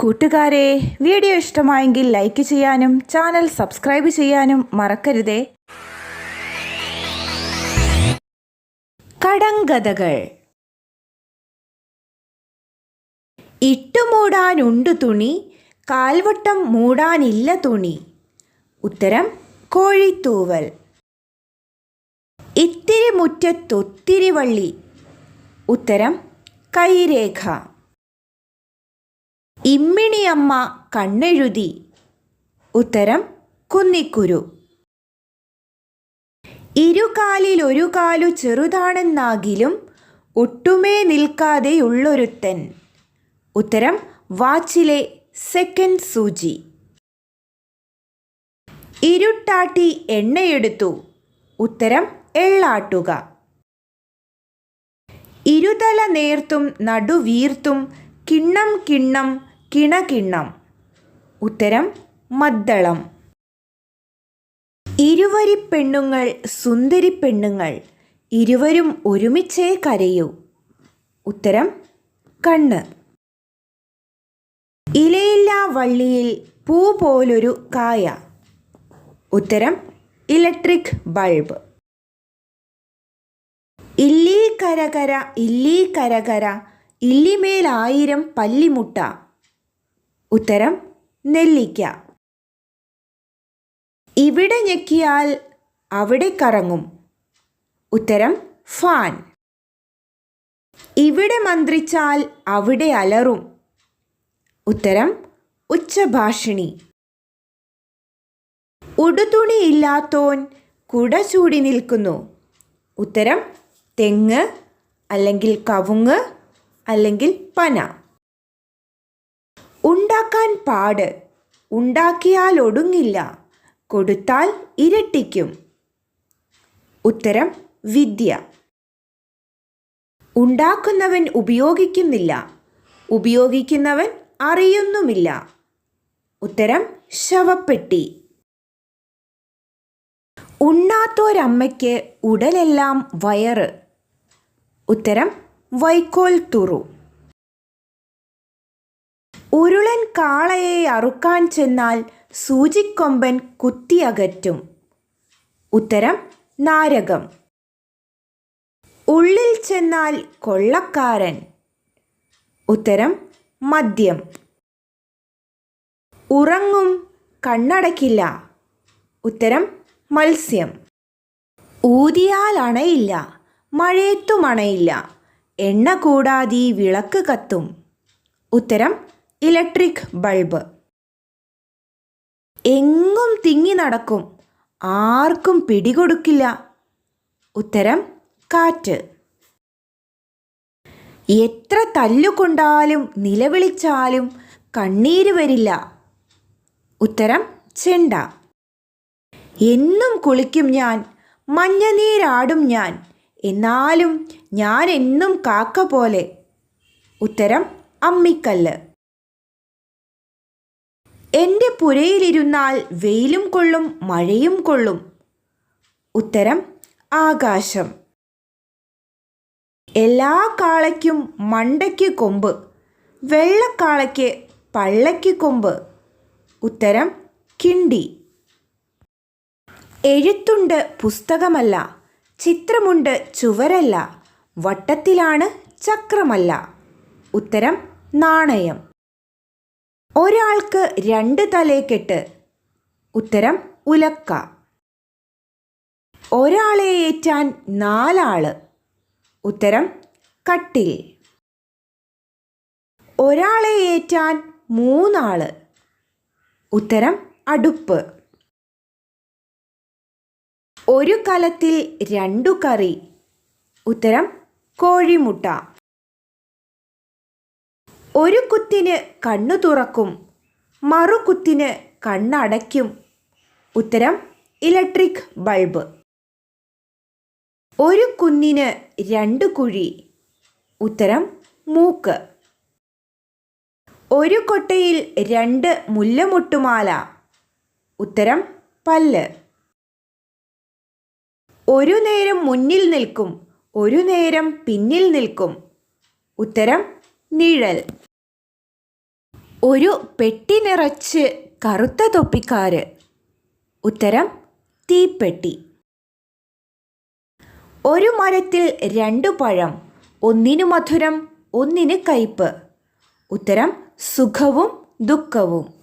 കൂട്ടുകാരെ വീഡിയോ ഇഷ്ടമായെങ്കിൽ ലൈക്ക് ചെയ്യാനും ചാനൽ സബ്സ്ക്രൈബ് ചെയ്യാനും മറക്കരുതേ. കടങ്കഥകൾ. ഇട്ടുമൂടാനുണ്ട് തുണി കാൽവട്ടം മൂടാനില്ല തുണി. ഉത്തരം കോഴിത്തൂവൽ. ഇത്തിരി മുറ്റത്തൊത്തിരി വള്ളി ഉത്തരം കൈരേഖ. ഇമ്മിണിയമ്മ കണ്ണെഴുതി. ഉത്തരം കുന്നിക്കുരു. ഇരുകാലിൽ ഒരു കാലു ചെറുതാണെന്നാകിലും ഒട്ടുമേ നിൽക്കാതെയുള്ളൊരുത്തൻ. ഉത്തരം വാച്ചിലെ സെക്കൻഡ് സൂചി. ഇരുട്ടാട്ടി എണ്ണയെടുത്തു. ഉത്തരം എള്ളാട്ടുക. ഇരുതല നേർത്തും നടുവീർത്തും കിണ്ണം കിണ്ണം കിണകിണ്ണം. ഉത്തരം മദ്ദളം. ഇരുവരി പെണ്ണുങ്ങൾ സുന്ദരി പെണ്ണുങ്ങൾ ഇരുവരും ഒരുമിച്ചേ കരയൂ. ഉത്തരം കണ്ണ്. ഇലയില്ലാ വള്ളിയിൽ പൂ പോലൊരു കായ. ഉത്തരം ഇലക്ട്രിക് ബൾബ്. ഇല്ലീ കരകര ഇല്ലീ കരകര ഇല്ലിമേലായിരം പല്ലിമുട്ട. ഉത്തരം നെല്ലിക്ക. ഇവിടെ ഞെക്കിയാൽ അവിടെ കറങ്ങും. ഉത്തരം ഫാൻ. ഇവിടെ മന്ത്രിച്ചാൽ അവിടെ അലറും. ഉത്തരം ഉച്ചഭാഷിണി. ഉടുതുണിയില്ലാത്തോൻ കുട ചൂടി നിൽക്കുന്നു. ഉത്തരം തെങ്ങ് അല്ലെങ്കിൽ കവുങ്ങ് അല്ലെങ്കിൽ പന. ഉണ്ടാക്കാൻ പാട്. ഉണ്ടാക്കിയാൽ ഒടുങ്ങില്ല. കൊടുത്താൽ ഇരട്ടിക്കും. ഉത്തരം വിദ്യ. ഉണ്ടാക്കുന്നവൻ ഉപയോഗിക്കുന്നില്ല. ഉപയോഗിക്കുന്നവൻ അറിയുന്നുമില്ല. ഉത്തരം ശവപ്പെട്ടി. ഉണ്ണാത്തോരമ്മയ്ക്ക് ഉടലെല്ലാം വയറ്. ഉത്തരം വൈക്കോൽ തുറു. ഉരുളൻ കാളയെ അറുക്കാൻ ചെന്നാൽ സൂചിക്കൊമ്പൻ കുത്തിയകറ്റും ഉത്തരം നാരകം. ഉള്ളിൽ ചെന്നാൽ കൊള്ളക്കാരൻ. ഉത്തരം മദ്യം. ഉറങ്ങും കണ്ണടക്കില്ല. ഉത്തരം മത്സ്യം. ഊതിയാൽ അണയില്ല മഴയത്തും അണയില്ല. എണ്ണ കൂടാതെ വിളക്ക് കത്തും. ഉത്തരം ഇലക്ട്രിക് ബൾബ്. എങ്ങും തിങ്ങി നടക്കും. ആർക്കും പിടികൊടുക്കില്ല. ഉത്തരം കാറ്റ്. എത്ര തല്ലുകൊണ്ടാലും നിലവിളിച്ചാലും കണ്ണീര് വരില്ല. ഉത്തരം ചെണ്ട. എന്നും കുളിക്കും ഞാൻ. മഞ്ഞനീരാടും ഞാൻ. എന്നാലും ഞാൻ എന്നും കാക്ക പോലെ. ഉത്തരം അമ്മിക്കല്ല്. എന്റെ പുരയിലിരുന്നാൽ വെയിലും കൊള്ളും മഴയും കൊള്ളും. ഉത്തരം ആകാശം. എല്ലാ കാളയ്ക്കും മണ്ടയ്ക്ക് കൊമ്പ് വെള്ളക്കാളയ്ക്ക് പള്ളയ്ക്ക് കൊമ്പ്. ഉത്തരം കിണ്ടി. എഴുത്തുണ്ട് പുസ്തകമല്ല ചിത്രമുണ്ട് ചുവരല്ല വട്ടത്തിലാണ് ചക്രമല്ല. ഉത്തരം നാണയം. ഒരാൾക്ക് രണ്ട് തലേക്കെട്ട് ഉത്തരം ഉലക്ക. ഒരാളെ ഏറ്റാൻ നാലാൾ. ഉത്തരം കട്ടിൽ. ഒരാളെ ഏറ്റാൻ മൂന്നാൾ. ഉത്തരം അടുപ്പ്. ഒരു കലത്തിൽ രണ്ടു കറി. ഉത്തരം കോഴിമുട്ട. ഒരു കുത്തിന് കണ്ണു തുറക്കും മറുകുത്തിന് കണ്ണടയ്ക്കും. ഉത്തരം ഇലക്ട്രിക് ബൾബ് ഒരു കുന്നിന് രണ്ട് കുഴി. ഉത്തരം മൂക്ക്. ഒരു കൊട്ടയിൽ രണ്ട് മുല്ലമുട്ടുമാല. ഉത്തരം പല്ല്. ഒരു നേരം മുന്നിൽ നിൽക്കും ഒരു നേരം പിന്നിൽ നിൽക്കും. ഉത്തരം നിഴൽ. ഒരു പെട്ടി നിറച്ച് കറുത്ത തൊപ്പിക്കാര്. ഉത്തരം തീപ്പെട്ടി. ഒരു മരത്തിൽ രണ്ടു പഴം ഒന്നിനു മധുരം ഒന്നിന് കയ്പ്. ഉത്തരം സുഖവും ദുഃഖവും.